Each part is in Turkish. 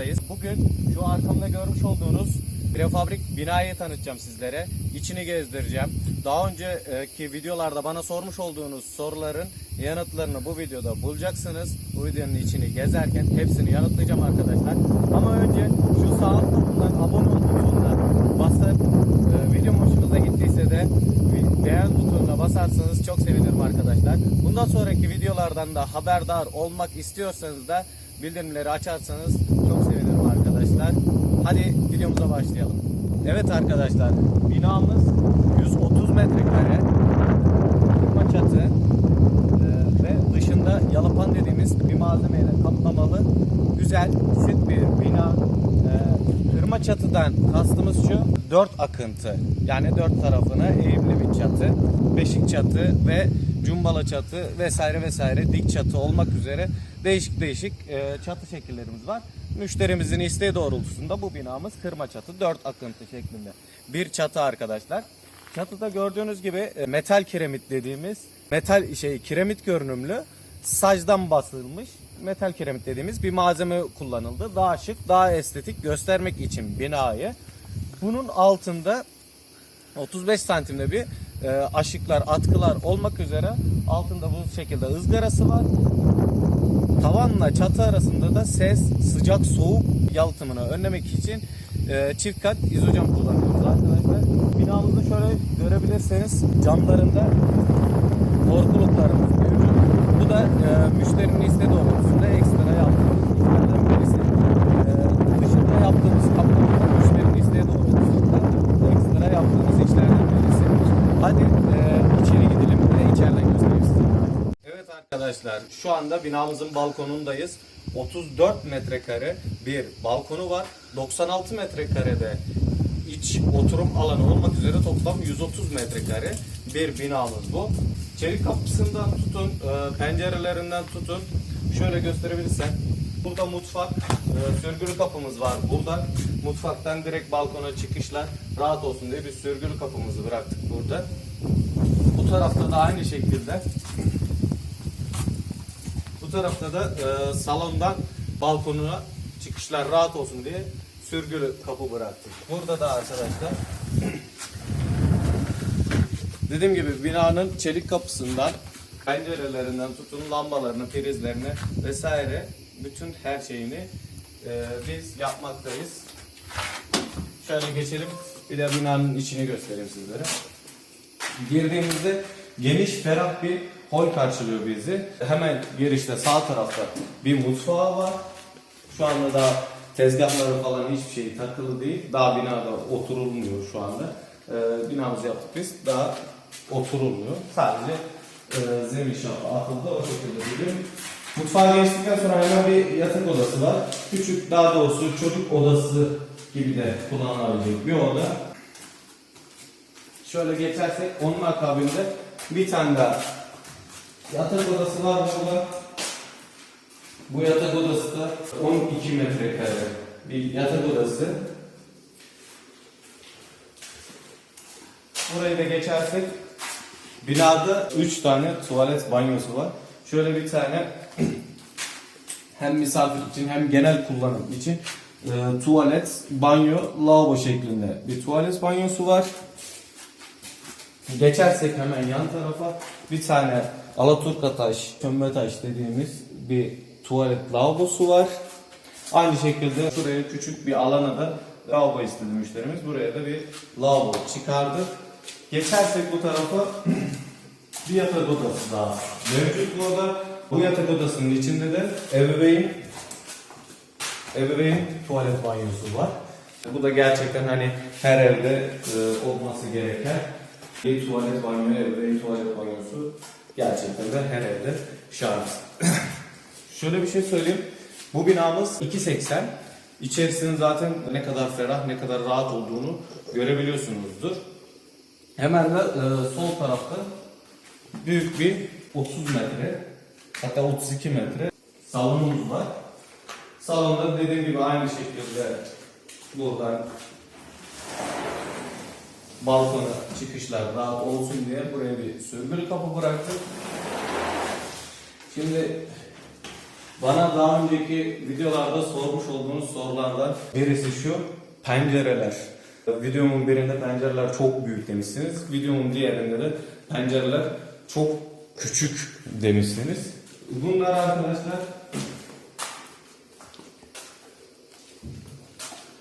karşınızdayız. Bugün şu arkamda görmüş olduğunuz prefabrik binayı tanıtacağım sizlere. İçini gezdireceğim. Daha önceki videolarda bana sormuş olduğunuz soruların yanıtlarını bu videoda bulacaksınız. Bu videonun içini gezerken hepsini yanıtlayacağım arkadaşlar. Ama önce şu sağ altta bulunan abone ol butonuna basıp e, videom hoşunuza gittiyse de beğen butonuna basarsanız çok sevinirim arkadaşlar. Bundan sonraki videolardan da haberdar olmak istiyorsanız da bildirimleri açarsanız çok sevinirim arkadaşlar. Hadi videomuza başlayalım. Evet arkadaşlar binamız 130 metrekare kırma çatı e, ve dışında yalıpan dediğimiz bir malzemeyle kaplamalı güzel şık bir bina. E, kırma çatıdan kastımız şu dört akıntı yani dört tarafına eğimli bir çatı, beşik çatı ve cumbala çatı vesaire vesaire dik çatı olmak üzere değişik değişik e, çatı şekillerimiz var. Müşterimizin isteği doğrultusunda bu binamız kırma çatı dört akıntı şeklinde bir çatı arkadaşlar. Çatıda gördüğünüz gibi e, metal kiremit dediğimiz metal şey kiremit görünümlü sacdan basılmış metal kiremit dediğimiz bir malzeme kullanıldı. Daha şık, daha estetik göstermek için binayı. Bunun altında 35 santimde bir aşıklar, atkılar olmak üzere altında bu şekilde ızgarası var. Tavanla çatı arasında da ses, sıcak, soğuk yalıtımını önlemek için e, çift kat izocam kullanıyoruz arkadaşlar. Binamızı şöyle görebilirseniz camlarında korkuluklarımız mevcut. Bu da e, müşterinin isteği doğrultusunda ekstra yaptığımız işlerden birisi. E, dışında yaptığımız kaplamalar müşterinin isteği doğrultusunda ekstra yaptığımız işlerden. Hadi e, içeri gidelim ve içeriden göstereyim size. Evet arkadaşlar şu anda binamızın balkonundayız. 34 metrekare bir balkonu var. 96 metrekarede iç oturum alanı olmak üzere toplam 130 metrekare bir binamız bu. Çelik kapısından tutun, e, pencerelerinden tutun. Şöyle gösterebilirsen. Burada mutfak, e, sürgülü kapımız var. Burada mutfaktan direkt balkona çıkışlar rahat olsun diye bir sürgülü kapımızı bıraktık burada. Bu tarafta da aynı şekilde bu tarafta da e, salondan balkonuna çıkışlar rahat olsun diye sürgülü kapı bıraktık. Burada da arkadaşlar dediğim gibi binanın çelik kapısından pencerelerinden tutun lambalarını, prizlerini vesaire bütün her şeyini e, biz yapmaktayız. Şöyle geçelim. Bir de binanın içini göstereyim sizlere. Girdiğimizde geniş, ferah bir hol karşılıyor bizi. Hemen girişte sağ tarafta bir mutfağı var. Şu anda da tezgahları falan hiçbir şey takılı değil. Daha binada oturulmuyor şu anda. Ee, binamızı yaptık biz. Daha oturulmuyor. Sadece e, zemin şafa atıldı o şekilde duruyor. Mutfağa geçtikten sonra hemen bir yatak odası var. Küçük daha doğrusu çocuk odası gibi de kullanılabilecek bir oda. Şöyle geçersek onun akabinde bir tane daha yatak odası var burada. Bu yatak odası da 12 metrekare bir yatak odası. Burayı da geçersek binada 3 tane tuvalet banyosu var. Şöyle bir tane hem misafir için hem genel kullanım için e, tuvalet, banyo, lavabo şeklinde bir tuvalet banyosu var. Geçersek hemen yan tarafa bir tane Alaturka taş, kömbe taş dediğimiz bir tuvalet lavabosu var. Aynı şekilde şuraya küçük bir alana da lavabo istedi müşterimiz. Buraya da bir lavabo çıkardı. Geçersek bu tarafa bir yatak odası daha mevcut burada. Bu yatak odasının içinde de ebeveyn ebeveyn tuvalet banyosu var. Bu da gerçekten hani her evde e, olması gereken bir tuvalet banyo, ebeveyn tuvalet banyosu gerçekten de her evde şart. Şöyle bir şey söyleyeyim. Bu binamız 2.80. İçerisinin zaten ne kadar ferah, ne kadar rahat olduğunu görebiliyorsunuzdur. Hemen de e, sol tarafta büyük bir 30 metre, hatta 32 metre salonumuz var. Salonda dediğim gibi aynı şekilde buradan balkona çıkışlar rahat olsun diye buraya bir sürgülü kapı bıraktık. Şimdi bana daha önceki videolarda sormuş olduğunuz sorulardan birisi şu. Pencereler. Videomun birinde pencereler çok büyük demişsiniz. Videomun diğerinde de pencereler çok küçük demişsiniz. Bunlar arkadaşlar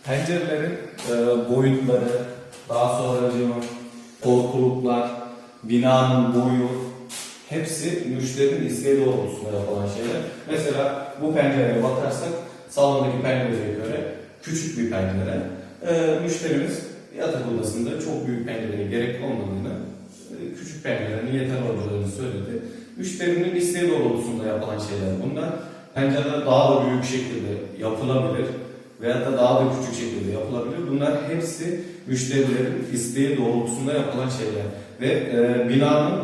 pencerelerin e, boyutları, daha sonra korkuluklar, binanın boyu, hepsi müşterinin isteği doğrultusunda yapılan şeyler. Mesela bu pencereye bakarsak salondaki pencereye göre küçük bir pencere. E, müşterimiz yatak odasında çok büyük pencereye gerek olmadığını, e, pencerenin yeter olacağını söyledi. Müşterinin isteği doğrultusunda yapılan şeyler bunlar. Pencereler daha da büyük şekilde yapılabilir veyahut da daha da küçük şekilde yapılabilir. Bunlar hepsi müşterilerin isteği doğrultusunda yapılan şeyler. Ve e, binanın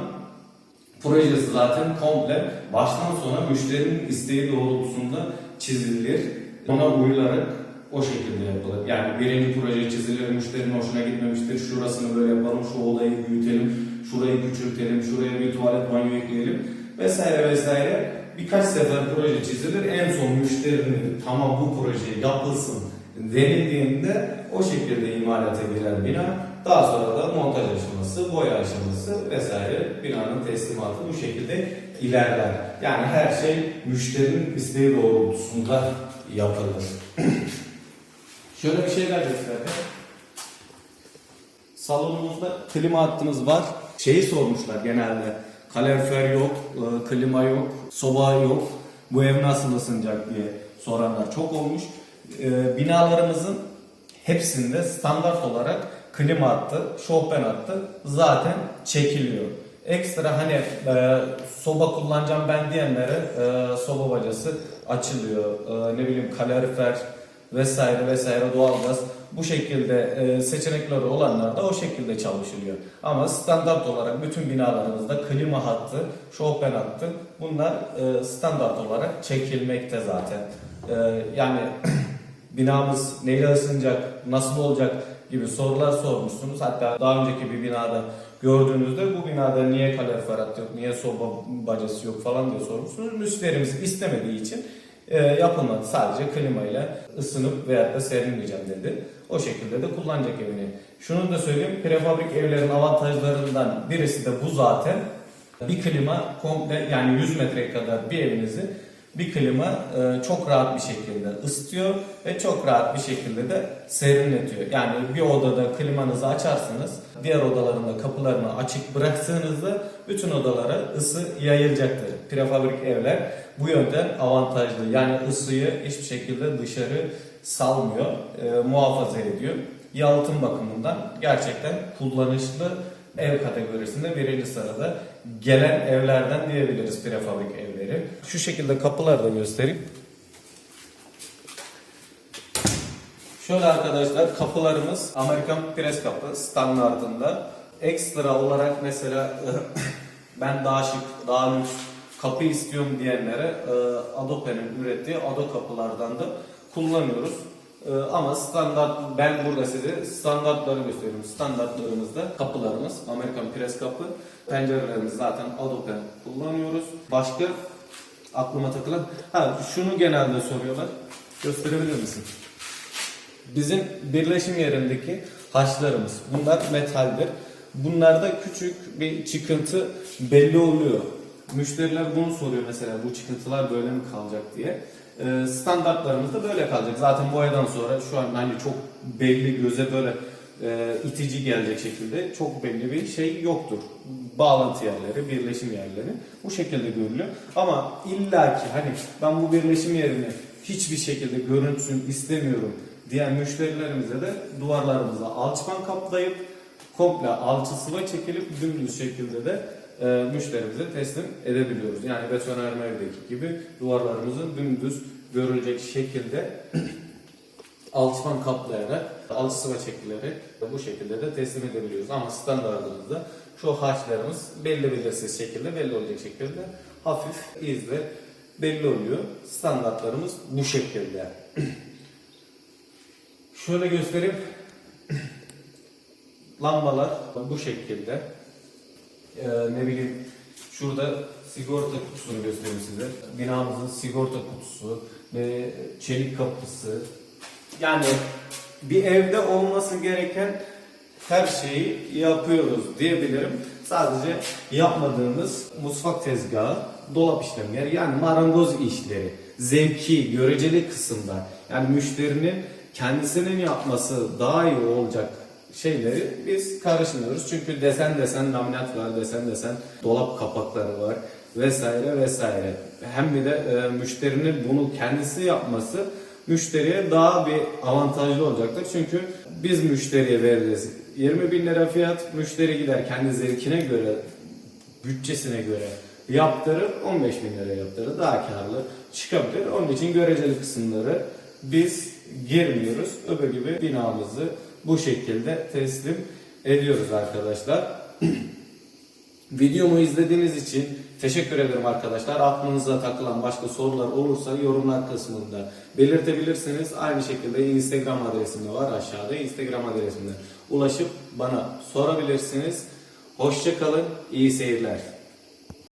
projesi zaten komple baştan sona müşterinin isteği doğrultusunda çizilir. Ona uyularak o şekilde yapılır. Yani birinci proje çizilir, müşterinin hoşuna gitmemiştir. Şurasını böyle yapalım, şu olayı büyütelim, şurayı küçültelim, şuraya bir tuvalet banyo ekleyelim vesaire vesaire. Birkaç sefer proje çizilir. En son müşterinin tamam bu proje yapılsın denildiğinde o şekilde imalata girer bina. Daha sonra da montaj aşaması, boya aşaması vesaire binanın teslimatı bu şekilde ilerler. Yani her şey müşterinin isteği doğrultusunda yapılır. Şöyle bir şeyler göstereyim. Salonumuzda klima hattımız var. Şeyi sormuşlar genelde. Kalorifer yok, e, klima yok, soba yok. Bu ev nasıl ısınacak diye soranlar çok olmuş. E, binalarımızın hepsinde standart olarak klima hattı, şofben hattı zaten çekiliyor. Ekstra hani e, soba kullanacağım ben diyenlere e, soba bacası açılıyor. E, ne bileyim kalorifer vesaire vesaire doğalgaz bu şekilde e, seçenekleri olanlar da o şekilde çalışılıyor. Ama standart olarak bütün binalarımızda klima hattı, şofben hattı bunlar e, standart olarak çekilmekte zaten. E, yani binamız neyle ısınacak, nasıl olacak gibi sorular sormuşsunuz. Hatta daha önceki bir binada gördüğünüzde bu binada niye kalorifer hattı yok, niye soba bacası yok falan diye sormuşsunuz. Müşterimiz istemediği için e, yapılmadı. Sadece klima ile ısınıp veyahut da serinleyeceğim dedi. O şekilde de kullanacak evini. Şunu da söyleyeyim. Prefabrik evlerin avantajlarından birisi de bu zaten. Bir klima komple yani 100 metre kadar bir evinizi bir klima e, çok rahat bir şekilde ısıtıyor ve çok rahat bir şekilde de serinletiyor. Yani bir odada klimanızı açarsınız, diğer odalarında kapılarını açık bıraktığınızda bütün odalara ısı yayılacaktır. Prefabrik evler bu yönden avantajlı. Yani ısıyı hiçbir şekilde dışarı salmıyor, e, muhafaza ediyor. Yalıtım bakımından gerçekten kullanışlı ev kategorisinde birinci sırada gelen evlerden diyebiliriz prefabrik evleri. Şu şekilde kapıları da göstereyim. Şöyle arkadaşlar kapılarımız Amerikan pres kapı standartında. Ekstra olarak mesela ben daha şık, daha lüks kapı istiyorum diyenlere e, Adobe'nin ürettiği Ado kapılardan da kullanıyoruz. E, Ama standart, ben burada size standartları gösteriyorum. Standartlarımızda kapılarımız Amerikan pres kapı. Pencerelerimiz zaten Adobe kullanıyoruz. Başka aklıma takılan, ha şunu genelde soruyorlar. Gösterebilir misin? Bizim birleşim yerindeki haçlarımız. Bunlar metaldir. Bunlarda küçük bir çıkıntı belli oluyor. Müşteriler bunu soruyor mesela bu çıkıntılar böyle mi kalacak diye. Ee, standartlarımız da böyle kalacak. Zaten bu aydan sonra şu an hani çok belli göze böyle e, itici gelecek şekilde çok belli bir şey yoktur. Bağlantı yerleri, birleşim yerleri bu şekilde görülüyor. Ama illaki hani ben bu birleşim yerini hiçbir şekilde görüntüsünü istemiyorum diyen müşterilerimize de duvarlarımıza alçıpan kaplayıp komple alçı sıva çekilip dümdüz şekilde de e, müşterimize teslim edebiliyoruz. Yani betonarme evdeki gibi duvarlarımızın dümdüz görülecek şekilde alçıpan kaplayarak, alçı sıva çekilerek bu şekilde de teslim edebiliyoruz. Ama standartımızda şu harçlarımız belli belirsiz şekilde, belli olacak şekilde hafif izle belli oluyor. Standartlarımız bu şekilde. Şöyle göstereyim. Lambalar bu şekilde. Ee, ne bileyim şurada sigorta kutusunu göstereyim size. Binamızın sigorta kutusu ve çelik kapısı. Yani bir evde olması gereken her şeyi yapıyoruz diyebilirim. Sadece yapmadığımız mutfak tezgahı, dolap işlemleri yani marangoz işleri, zevki, göreceli kısımda yani müşterinin kendisinin yapması daha iyi olacak şeyleri biz karışmıyoruz. Çünkü desen desen laminat var, desen desen dolap kapakları var vesaire vesaire. Hem bir de e, müşterinin bunu kendisi yapması müşteriye daha bir avantajlı olacaktır. Çünkü biz müşteriye veririz 20 bin lira fiyat, müşteri gider kendi zevkine göre, bütçesine göre yaptırır 15 bin lira yaptırır daha karlı çıkabilir. Onun için göreceli kısımları biz girmiyoruz. Öbür gibi binamızı bu şekilde teslim ediyoruz arkadaşlar. Videomu izlediğiniz için teşekkür ederim arkadaşlar. Aklınıza takılan başka sorular olursa yorumlar kısmında belirtebilirsiniz. Aynı şekilde Instagram adresim de var aşağıda. Instagram adresimde ulaşıp bana sorabilirsiniz. Hoşçakalın, iyi seyirler.